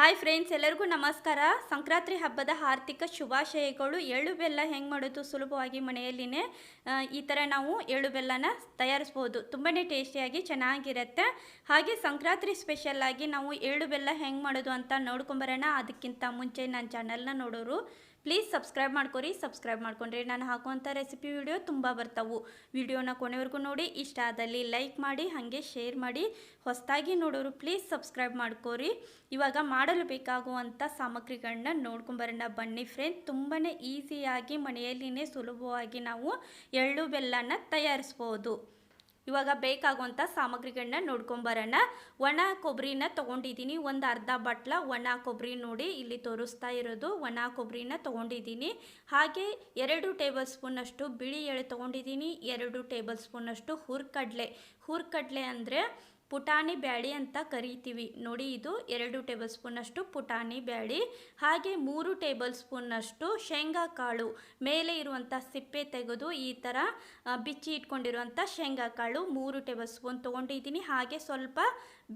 Hi friends, ಎಲ್ಲರಿಗೂ ನಮಸ್ಕಾರ. ಸಂಕ್ರಾಂತಿ ಹಬ್ಬದ ಆರ್ಥಿಕ ಶುಭಾಶಯಗಳು. ಎಳ್ಳು ಬೆಲ್ಲ ಹೆಂಗೆ ಮಾಡೋದು ಸುಲಭವಾಗಿ ಮನೆಯಲ್ಲಿನೇ ಈ ಥರ ನಾವು ಎಳ್ಳು ಬೆಲ್ಲನ ತಯಾರಿಸ್ಬೋದು. ತುಂಬಾ ಟೇಸ್ಟಿಯಾಗಿ ಚೆನ್ನಾಗಿರುತ್ತೆ. ಹಾಗೆ ಸಂಕ್ರಾಂತಿ ಸ್ಪೆಷಲ್ಲಾಗಿ ನಾವು ಎಳ್ಳು ಬೆಲ್ಲ ಹೆಂಗೆ ಮಾಡೋದು ಅಂತ ನೋಡ್ಕೊಂಬರೋಣ ಅದಕ್ಕಿಂತ ಮುಂಚೆ ನನ್ನ ಚಾನಲ್ನ ನೋಡೋರು ಪ್ಲೀಸ್ ಸಬ್ಸ್ಕ್ರೈಬ್ ಮಾಡ್ಕೊರಿ ಸಬ್ಸ್ಕ್ರೈಬ್ ಮಾಡ್ಕೊಂಡ್ರೆ ನಾನು ಹಾಕುವಂಥ ರೆಸಿಪಿ ವಿಡಿಯೋ ತುಂಬ ಬರ್ತವು. ವಿಡಿಯೋನ ಕೊನೆವರೆಗೂ ನೋಡಿ, ಇಷ್ಟ ಆದಲ್ಲಿ ಲೈಕ್ ಮಾಡಿ, ಹಾಗೆ ಶೇರ್ ಮಾಡಿ, ಹೊಸದಾಗಿ ನೋಡೋರು ಪ್ಲೀಸ್ ಸಬ್ಸ್ಕ್ರೈಬ್ ಮಾಡ್ಕೋರಿ. ಇವಾಗ ಮಾಡಲು ಬೇಕಾಗುವಂಥ ಸಾಮಗ್ರಿಗಳನ್ನ ನೋಡ್ಕೊಂಬರೋಣ ಬನ್ನಿ ಫ್ರೆಂಡ್ ತುಂಬಾ ಈಸಿಯಾಗಿ ಮನೆಯಲ್ಲಿನೇ ಸುಲಭವಾಗಿ ನಾವು ಎಳ್ಳು ಬೆಲ್ಲನ ತಯಾರಿಸ್ಬೋದು. ಇವಾಗ ಬೇಕಾಗುವಂಥ ಸಾಮಗ್ರಿಗಳನ್ನ ನೋಡ್ಕೊಂಬರೋಣ ಒಣ ಕೊಬ್ಬರಿನ ತೊಗೊಂಡಿದ್ದೀನಿ. ಒಂದು ಅರ್ಧ ಬಟ್ಲ ಒಣ ಕೊಬ್ಬರಿ ನೋಡಿ ಇಲ್ಲಿ ತೋರಿಸ್ತಾ ಇರೋದು. ಒಣ ಕೊಬ್ಬರಿನ ತೊಗೊಂಡಿದ್ದೀನಿ. ಹಾಗೆ ಎರಡು ಟೇಬಲ್ ಸ್ಪೂನಷ್ಟು ಬಿಳಿ ಎಳೆ ತೊಗೊಂಡಿದ್ದೀನಿ. ಎರಡು ಟೇಬಲ್ ಸ್ಪೂನಷ್ಟು ಹುರ್ಕಡಲೆ. ಹುರ್ಕಡಲೆ ಅಂದರೆ ಪುಟಾಣಿ ಬ್ಯಾಳಿ ಅಂತ ಕರಿತೀವಿ. ನೋಡಿ, ಇದು ಎರಡು ಟೇಬಲ್ ಸ್ಪೂನಷ್ಟು ಪುಟಾಣಿ ಬ್ಯಾಳಿ, ಹಾಗೆ ಮೂರು ಟೇಬಲ್ ಸ್ಪೂನಷ್ಟು ಶೇಂಗಾ ಕಾಳು. ಮೇಲೆ ಇರುವಂಥ ಸಿಪ್ಪೆ ತೆಗೆದು ಈ ಥರ ಬಿಚ್ಚಿ ಇಟ್ಕೊಂಡಿರುವಂಥ ಶೇಂಗಾ ಕಾಳು ಮೂರು ಟೇಬಲ್ ಸ್ಪೂನ್ ತೊಗೊಂಡಿದ್ದೀನಿ. ಹಾಗೆ ಸ್ವಲ್ಪ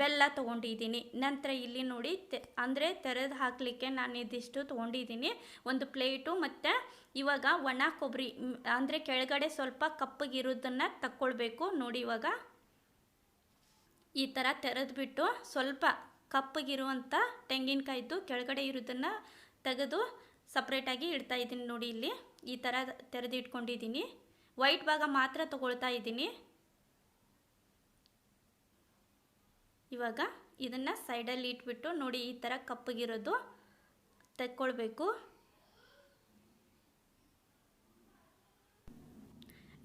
ಬೆಲ್ಲ ತೊಗೊಂಡಿದ್ದೀನಿ. ನಂತರ ಇಲ್ಲಿ ನೋಡಿ, ತೆ, ಅಂದರೆ ತೆರೆದು ಹಾಕಲಿಕ್ಕೆ ನಾನು ಇದಿಷ್ಟು ತೊಗೊಂಡಿದ್ದೀನಿ. ಒಂದು ಪ್ಲೇಟು ಮತ್ತು ಇವಾಗ ಒಣ ಕೊಬ್ಬರಿ ಅಂದರೆ ಕೆಳಗಡೆ ಸ್ವಲ್ಪ ಕಪ್ಪಗಿರೋದನ್ನು ತಕ್ಕೊಳ್ಬೇಕು. ನೋಡಿ ಇವಾಗ ಈ ಥರ ತೆರೆದ್ಬಿಟ್ಟು ಸ್ವಲ್ಪ ಕಪ್ಪಗಿರುವಂಥ ತೆಂಗಿನಕಾಯ್ದು ಕೆಳಗಡೆ ಇರೋದನ್ನು ತೆಗೆದು ಸಪ್ರೇಟಾಗಿ ಇಡ್ತಾ ಇದ್ದೀನಿ ನೋಡಿ ಇಲ್ಲಿ. ಈ ಥರ ತೆರೆದು ಇಟ್ಕೊಂಡಿದ್ದೀನಿ. ವೈಟ್ ಭಾಗ ಮಾತ್ರ ತಗೊಳ್ತಾ ಇದ್ದೀನಿ. ಇವಾಗ ಇದನ್ನು ಸೈಡಲ್ಲಿ ಇಟ್ಬಿಟ್ಟು ನೋಡಿ ಈ ಥರ ಕಪ್ಪಗಿರೋದು ತೆಕ್ಕೊಳ್ಬೇಕು.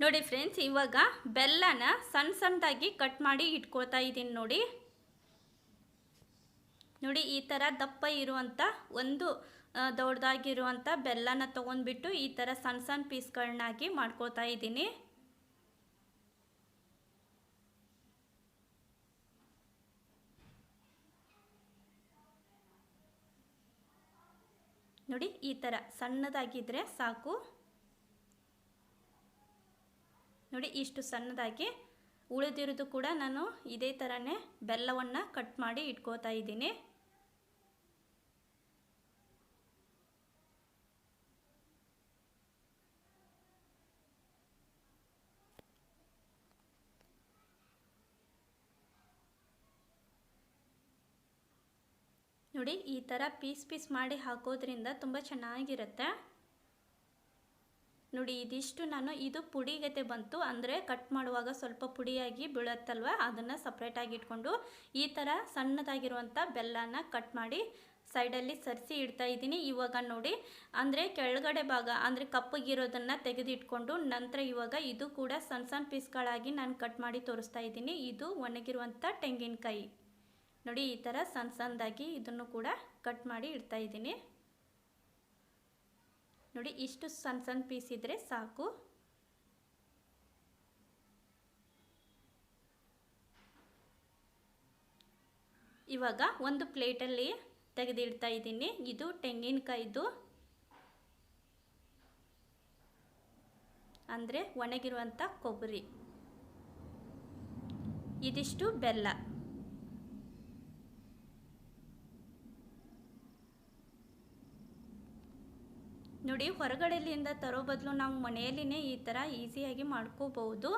ನೋಡಿ ಫ್ರೆಂಡ್ಸ್, ಇವಾಗ ಬೆಲ್ಲನ ಸಣ್ಣ ಸಣ್ಣದಾಗಿ ಕಟ್ ಮಾಡಿ ಇಟ್ಕೊಳ್ತಾ ಇದ್ದೀನಿ ನೋಡಿ. ನೋಡಿ, ಈ ಥರ ದಪ್ಪ ಇರುವಂಥ ಒಂದು ದೊಡ್ಡದಾಗಿರುವಂಥ ಬೆಲ್ಲನ ತೊಗೊಂಡ್ಬಿಟ್ಟು ಈ ಥರ ಸಣ್ಣ ಸಣ್ಣ ಪೀಸ್ಗಳನ್ನಾಗಿ ಮಾಡ್ಕೊಳ್ತಾ ಇದ್ದೀನಿ. ನೋಡಿ, ಈ ಥರ ಸಣ್ಣದಾಗಿದ್ದರೆ ಸಾಕು. ನೋಡಿ ಇಷ್ಟು ಸಣ್ಣದಾಗಿ ಉಳಿದಿರೋದು ಕೂಡ ನಾನು ಇದೇ ಥರನೇ ಬೆಲ್ಲವನ್ನು ಕಟ್ ಮಾಡಿ ಇಟ್ಕೋತಾ ಇದ್ದೀನಿ. ನೋಡಿ ಈ ಥರ ಪೀಸ್ ಪೀಸ್ ಮಾಡಿ ಹಾಕೋದ್ರಿಂದ ತುಂಬ ಚೆನ್ನಾಗಿರುತ್ತೆ. ನೋಡಿ, ಇದಿಷ್ಟು ನಾನು, ಇದು ಪುಡಿಗತೆ ಬಂತು. ಅಂದರೆ ಕಟ್ ಮಾಡುವಾಗ ಸ್ವಲ್ಪ ಪುಡಿಯಾಗಿ ಬೀಳತ್ತಲ್ವ? ಅದನ್ನು ಸಪ್ರೇಟಾಗಿ ಇಟ್ಕೊಂಡು ಈ ಥರ ಸಣ್ಣದಾಗಿರುವಂಥ ಬೆಲ್ಲನ ಕಟ್ ಮಾಡಿ ಸೈಡಲ್ಲಿ ಸರಿಸಿ ಇಡ್ತಾ ಇದ್ದೀನಿ. ಇವಾಗ ನೋಡಿ, ಅಂದರೆ ಕೆಳಗಡೆ ಭಾಗ, ಅಂದರೆ ಕಪ್ಪಗಿರೋದನ್ನು ತೆಗೆದಿಟ್ಕೊಂಡು ನಂತರ ಇವಾಗ ಇದು ಕೂಡ ಸಣ್ಣ ಸಣ್ಣ ಪೀಸ್ಗಳಾಗಿ ನಾನು ಕಟ್ ಮಾಡಿ ತೋರಿಸ್ತಾ ಇದ್ದೀನಿ. ಇದು ಒಣಗಿರುವಂಥ ತೆಂಗಿನಕಾಯಿ. ನೋಡಿ, ಈ ಥರ ಸಣ್ಣ ಸಣ್ಣದಾಗಿ ಇದನ್ನು ಕೂಡ ಕಟ್ ಮಾಡಿ ಇಡ್ತಾ ಇದ್ದೀನಿ. ನೋಡಿ, ಇಷ್ಟು ಸಣ್ಣ ಸಣ್ಣ ಪೀಸ್ ಇದ್ದರೆ ಸಾಕು. ಇವಾಗ ಒಂದು ಪ್ಲೇಟಲ್ಲಿ ತೆಗೆದಿಡ್ತಾ ಇದ್ದೀನಿ. ಇದು ತೆಂಗಿನಕಾಯಿದು. ಅಂದರೆ ಒಣಗಿರುವಂಥ ಕೊಬ್ಬರಿ. ಇದಿಷ್ಟು ಬೆಲ್ಲ. ನೋಡಿ ಹೊರಗಡೆಯಿಂದ ತರೋ ಬದಲು ನಾವು ಮನೆಯಲ್ಲಿನೇ ಈ ಥರ ಈಸಿಯಾಗಿ ಮಾಡ್ಕೋಬಹುದು.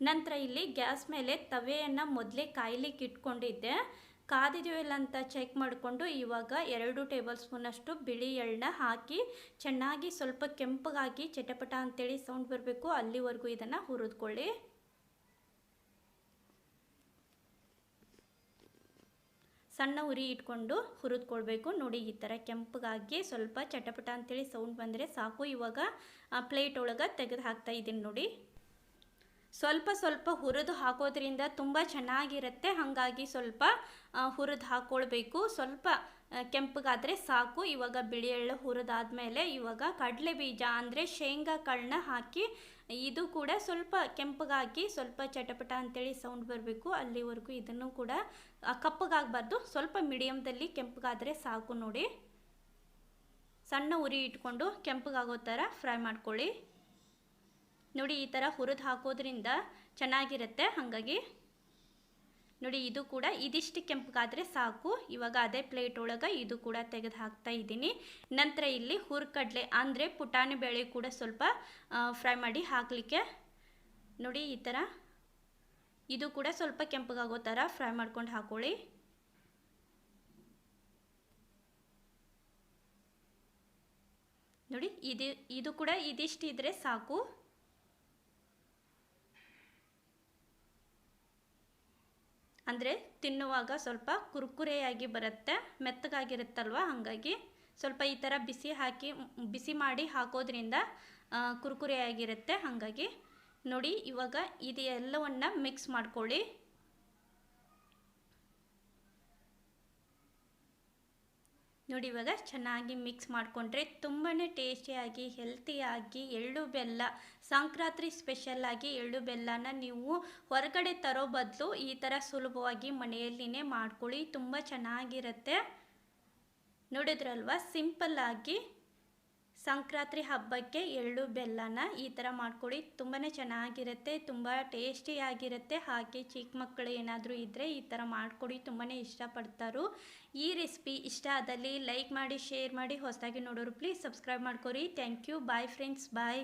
ನಂತರ ಇಲ್ಲಿ ಗ್ಯಾಸ್ ಮೇಲೆ ತವೆಯನ್ನು ಮೊದಲೇ ಕಾಯ್ಲಿಕ್ಕೆ ಇಟ್ಕೊಂಡಿದ್ದೆ. ಕಾದಿದೆಯೋ ಇಲ್ಲ ಅಂತ ಚೆಕ್ ಮಾಡಿಕೊಂಡು ಇವಾಗ ಎರಡು ಟೇಬಲ್ ಸ್ಪೂನಷ್ಟು ಬಿಳಿ ಎಳ್ಳನ್ನ ಹಾಕಿ ಚೆನ್ನಾಗಿ ಸ್ವಲ್ಪ ಕೆಂಪಗಾಗಿ ಚಟಪಟ ಅಂತೇಳಿ ಸೌಂಡ್ ಬರಬೇಕು, ಅಲ್ಲಿವರೆಗೂ ಇದನ್ನು ಹುರಿದ್ಕೊಳ್ಳಿ. ಸಣ್ಣ ಉರಿ ಇಟ್ಕೊಂಡು ಹುರಿದ್ಕೊಳ್ಬೇಕು. ನೋಡಿ, ಈ ಥರ ಕೆಂಪಗಾಗಿ ಸ್ವಲ್ಪ ಚಟಪಟ ಅಂತೇಳಿ ಸೌಂಡ್ ಬಂದರೆ ಸಾಕು. ಇವಾಗ ಪ್ಲೇಟ್ ಒಳಗೆ ತೆಗೆದು ಹಾಕ್ತಾ ಇದ್ದೀನಿ ನೋಡಿ. ಸ್ವಲ್ಪ ಸ್ವಲ್ಪ ಹುರಿದು ಹಾಕೋದ್ರಿಂದ ತುಂಬ ಚೆನ್ನಾಗಿರುತ್ತೆ. ಹಾಗಾಗಿ ಸ್ವಲ್ಪ ಹುರಿದು ಹಾಕ್ಕೊಳ್ಬೇಕು ಸ್ವಲ್ಪ ಕೆಂಪಗಾದರೆ ಸಾಕು. ಇವಾಗ ಬಿಳಿ ಎಳ್ಳು ಹುರಿದಾದ್ಮೇಲೆ ಇವಾಗ ಕಡಲೆ ಬೀಜ ಅಂದರೆ ಶೇಂಗಾ ಕಾಳನ್ನ ಹಾಕಿ ಇದು ಕೂಡ ಸ್ವಲ್ಪ ಕೆಂಪಗಾಗಿ ಸ್ವಲ್ಪ ಚಟಪಟ ಅಂತೇಳಿ ಸೌಂಡ್ ಬರಬೇಕು. ಅಲ್ಲಿವರೆಗೂ ಇದನ್ನು ಕೂಡ ಕಪ್ಪಗಾಗಬಾರ್ದು. ಸ್ವಲ್ಪ ಮೀಡಿಯಮ್ದಲ್ಲಿ ಕೆಂಪಗಾದರೆ ಸಾಕು ನೋಡಿ. ಸಣ್ಣ ಉರಿ ಇಟ್ಕೊಂಡು ಕೆಂಪಗಾಗೋ ಥರ ಫ್ರೈ ಮಾಡ್ಕೊಳ್ಳಿ. ನೋಡಿ ಈ ಥರ ಹುರಿದು ಹಾಕೋದ್ರಿಂದ ಚೆನ್ನಾಗಿರುತ್ತೆ. ಹಾಗಾಗಿ ನೋಡಿ, ಇದು ಕೂಡ ಇದಿಷ್ಟು ಕೆಂಪಗಾದರೆ ಸಾಕು. ಇವಾಗ ಅದೇ ಪ್ಲೇಟ್ ಒಳಗೆ ಇದು ಕೂಡ ತೆಗೆದು ಹಾಕ್ತಾ ಇದ್ದೀನಿ. ನಂತರ ಇಲ್ಲಿ ಹುರ್ಕಡಲೆ ಅಂದರೆ ಪುಟಾಣಿ ಬೇಳೆ ಕೂಡ ಸ್ವಲ್ಪ ಫ್ರೈ ಮಾಡಿ ಹಾಕಲಿಕ್ಕೆ. ನೋಡಿ, ಈ ಥರ ಇದು ಕೂಡ ಸ್ವಲ್ಪ ಕೆಂಪಗಾಗೋ ಥರ ಫ್ರೈ ಮಾಡ್ಕೊಂಡು ಹಾಕೊಳ್ಳಿ. ನೋಡಿ, ಇದು ಇದು ಕೂಡ ಇದಿಷ್ಟು ಇದ್ದರೆ ಸಾಕು. ಅಂದರೆ ತಿನ್ನುವಾಗ ಸ್ವಲ್ಪ ಕುರ್ಕುರೆಯಾಗಿ ಬರುತ್ತೆ, ಮೆತ್ತಗಾಗಿರುತ್ತಲ್ವ? ಹಾಗಾಗಿ ಸ್ವಲ್ಪ ಈ ಥರ ಬಿಸಿ ಹಾಕಿ, ಬಿಸಿ ಮಾಡಿ ಹಾಕೋದ್ರಿಂದ ಕುರ್ಕುರೆಯಾಗಿರುತ್ತೆ. ಹಾಗಾಗಿ ನೋಡಿ ಇವಾಗ ಇದು ಎಲ್ಲವನ್ನು ಮಿಕ್ಸ್ ಮಾಡ್ಕೊಳ್ಳಿ. ನೋಡಿ ಇವಾಗ ಚೆನ್ನಾಗಿ ಮಿಕ್ಸ್ ಮಾಡಿಕೊಂಡ್ರೆ ತುಂಬಾ ಟೇಸ್ಟಿಯಾಗಿ ಹೆಲ್ತಿಯಾಗಿ ಎಳ್ಳು ಬೆಲ್ಲ, ಸಂಕ್ರಾಂತಿ ಸ್ಪೆಷಲ್ಲಾಗಿ ಎಳ್ಳು ಬೆಲ್ಲನ ನೀವು ಹೊರಗಡೆ ತರೋ ಬದಲು ಈ ಥರ ಸುಲಭವಾಗಿ ಮನೆಯಲ್ಲಿನೇ ಮಾಡ್ಕೊಳ್ಳಿ, ತುಂಬ ಚೆನ್ನಾಗಿರುತ್ತೆ. ನೋಡಿದ್ರಲ್ವ? ಸಿಂಪಲ್ಲಾಗಿ ಸಂಕ್ರಾಂತಿ ಹಬ್ಬಕ್ಕೆ ಎಳ್ಳು, ಬೆಲ್ಲನ ಈ ಥರ ಮಾಡ್ಕೊಳ್ಳಿ ತುಂಬಾ ಚೆನ್ನಾಗಿರುತ್ತೆ, ತುಂಬ ಟೇಸ್ಟಿಯಾಗಿರುತ್ತೆ ಹಾಗೆ ಚಿಕ್ಕ ಮಕ್ಕಳು ಏನಾದರೂ ಇದ್ದರೆ ಈ ಥರ ಮಾಡಿಕೊಡಿ ತುಂಬಾ ಇಷ್ಟಪಡ್ತಾರೋ. ಈ ರೆಸಿಪಿ ಇಷ್ಟ ಆದಲ್ಲಿ ಲೈಕ್ ಮಾಡಿ ಶೇರ್ ಮಾಡಿ, ಹೊಸದಾಗಿ ನೋಡೋರು ಪ್ಲೀಸ್ ಸಬ್ಸ್ಕ್ರೈಬ್ ಮಾಡ್ಕೊರಿ thank you bye friends bye